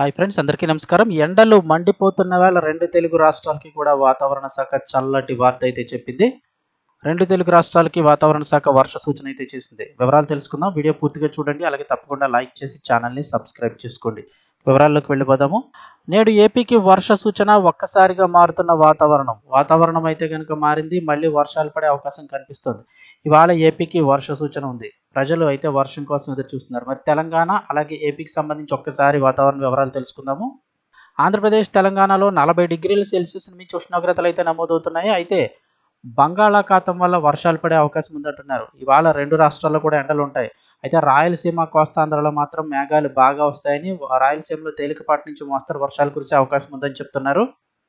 Hi friends అందరికీ నమస్కారం. ఎండలు మండిపోతున్న వేళ రెండు తెలుగు రాష్ట్రాలకి కూడా వాతావరణ శాఖ చల్లటి వార్త అయితే చెప్పింది. రెండు తెలుగు రాష్ట్రాలకి వాతావరణ శాఖ వర్ష సూచన అయితే చేసింది. వివరాలు తెలుసుకుందాం. వీడియో పూర్తిగా చూడండి. అలాగే తప్పకుండా లైక్ చేసి ఛానల్ని సబ్స్క్రైబ్ చేసుకోండి. వివరాల్లోకి వెళ్ళిపోదాము. నేడు ఏపీకి వర్ష సూచన ఒక్కసారిగా మారుతున్న వాతావరణం. వాతావరణం అయితే కనుక మారింది. మళ్ళీ వర్షాలు పడే అవకాశం కనిపిస్తుంది. ఇవాళ ఏపీకి వర్ష సూచన ఉంది. ప్రజలు అయితే వర్షం కోసం ఎదురు చూస్తున్నారు. మరి తెలంగాణ అలాగే ఏపీకి సంబంధించి ఒక్కసారి వాతావరణ వివరాలు తెలుసుకుందాము. ఆంధ్రప్రదేశ్ తెలంగాణలో నలభై డిగ్రీల సెల్సియస్ మించి ఉష్ణోగ్రతలు అయితే నమోదవుతున్నాయి. అయితే బంగాళాఖాతం వల్ల వర్షాలు పడే అవకాశం ఉందంటున్నారు. ఇవాళ రెండు రాష్ట్రాల్లో కూడా ఎండలు ఉంటాయి. అయితే రాయలసీమ కోస్తాంధ్రలో మాత్రం మేఘాలు బాగా వస్తాయని రాయలసీమలో తేలికపాటి నుంచి మోస్తరు వర్షాలు కురిసే అవకాశం ఉందని చెప్తున్నారు.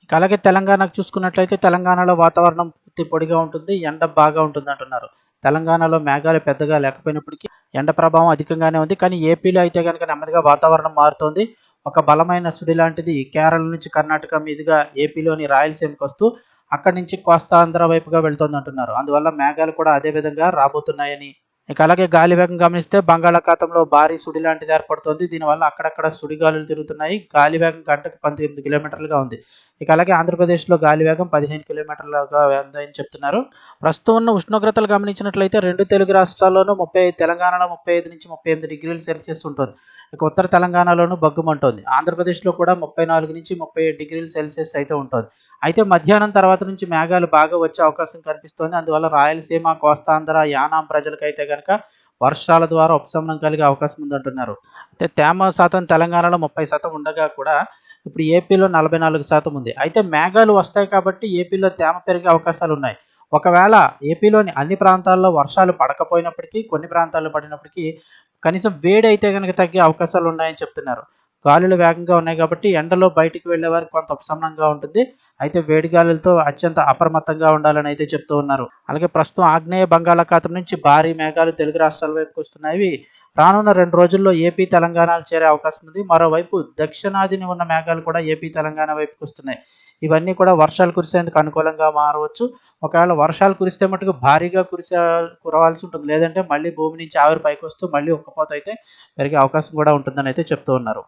అలాగే తెలంగాణకు చూసుకున్నట్లయితే తెలంగాణలో వాతావరణం పూర్తి పొడిగా ఉంటుంది ఎండ బాగా ఉంటుంది అంటున్నారు. తెలంగాణలో మేఘాలు పెద్దగా లేకపోయినప్పటికీ ఎండ ప్రభావం అధికంగానే ఉంది. కానీ ఏపీలో అయితే కనుక నెమ్మదిగా వాతావరణం మారుతోంది. ఒక బలమైన సుడి లాంటిది కేరళ నుంచి కర్ణాటక మీదుగా ఏపీలోని రాయలసీమకు వస్తూ అక్కడి నుంచి కోస్తాంధ్ర వైపుగా వెళ్తోంది అంటున్నారు. అందువల్ల మేఘాలు కూడా అదే విధంగా రాబోతున్నాయని ఇక అలాగే గాలి వేగం గమనిస్తే బంగాళాఖాతంలో భారీ సుడి లాంటిది ఏర్పడుతోంది. దీనివల్ల అక్కడక్కడ సుడిగాలులు తిరుగుతున్నాయి. గాలి వేగం గంటకు పంతొమ్మిది కిలోమీటర్లుగా ఉంది. ఇక అలాగే ఆంధ్రప్రదేశ్లో గాలి వేగం పదిహేను కిలోమీటర్లుగా ఉందని చెప్తున్నారు. ప్రస్తుతం ఉన్న ఉష్ణోగ్రతలు గమనించినట్లయితే రెండు తెలుగు రాష్ట్రాల్లోనూ ముప్పై తెలంగాణలో ముప్పై ఐదు నుంచి ముప్పై ఎనిమిది డిగ్రీల సెల్సియస్ ఉంటుంది. ఇక ఉత్తర తెలంగాణలోనూ బగ్గుమంటుంది. ఆంధ్రప్రదేశ్లో కూడా ముప్పై నాలుగు నుంచి ముప్పై ఏడు డిగ్రీల సెల్సియస్ అయితే ఉంటుంది. అయితే మధ్యాహ్నం తర్వాత నుంచి మేఘాలు బాగా వచ్చే అవకాశం కనిపిస్తోంది. అందువల్ల రాయలసీమ కోస్తాంధ్ర యానాం ప్రజలకైతే కనుక వర్షాల ద్వారా ఉపశమనం కలిగే అవకాశం ఉందంటున్నారు. అయితే తేమ శాతం తెలంగాణలో ముప్పై శాతం ఉండగా కూడా ఇప్పుడు ఏపీలో నలభై నాలుగు శాతం ఉంది. అయితే మేఘాలు వస్తాయి కాబట్టి ఏపీలో తేమ పెరిగే అవకాశాలు ఉన్నాయి. ఒకవేళ ఏపీలోని అన్ని ప్రాంతాల్లో వర్షాలు పడకపోయినప్పటికీ కొన్ని ప్రాంతాల్లో పడినప్పటికీ కనీసం వేడి అయితే కనుక తగ్గే అవకాశాలు ఉన్నాయని చెప్తున్నారు. గాలులు వేగంగా ఉన్నాయి కాబట్టి ఎండలో బయటికి వెళ్ళే వారికి కొంత ఉపశమనంగా ఉంటుంది. అయితే వేడి గాలులతో అత్యంత అప్రమత్తంగా ఉండాలని అయితే చెప్తూ ఉన్నారు. అలాగే ప్రస్తుతం ఆగ్నేయ బంగాళాఖాతం నుంచి భారీ మేఘాలు తెలుగు రాష్ట్రాల వైపుకు వస్తున్నాయి. రానున్న రెండు రోజుల్లో ఏపీ తెలంగాణలు చేరే అవకాశం ఉంది. మరోవైపు దక్షిణాదిని ఉన్న మేఘాలు కూడా ఏపీ తెలంగాణ వైపుకి వస్తున్నాయి. ఇవన్నీ కూడా వర్షాలు కురిసేందుకు అనుకూలంగా మారవచ్చు. ఒకవేళ వర్షాలు కురిస్తే మటుకు భారీగా కురిసే కురవాల్సి ఉంటుంది. లేదంటే మళ్ళీ భూమి నుంచి ఆవిరి పైకి వస్తూ మళ్ళీ ఉక్కపోత అయితే పెరిగే అవకాశం కూడా ఉంటుందని అయితే చెప్తూ ఉన్నారు.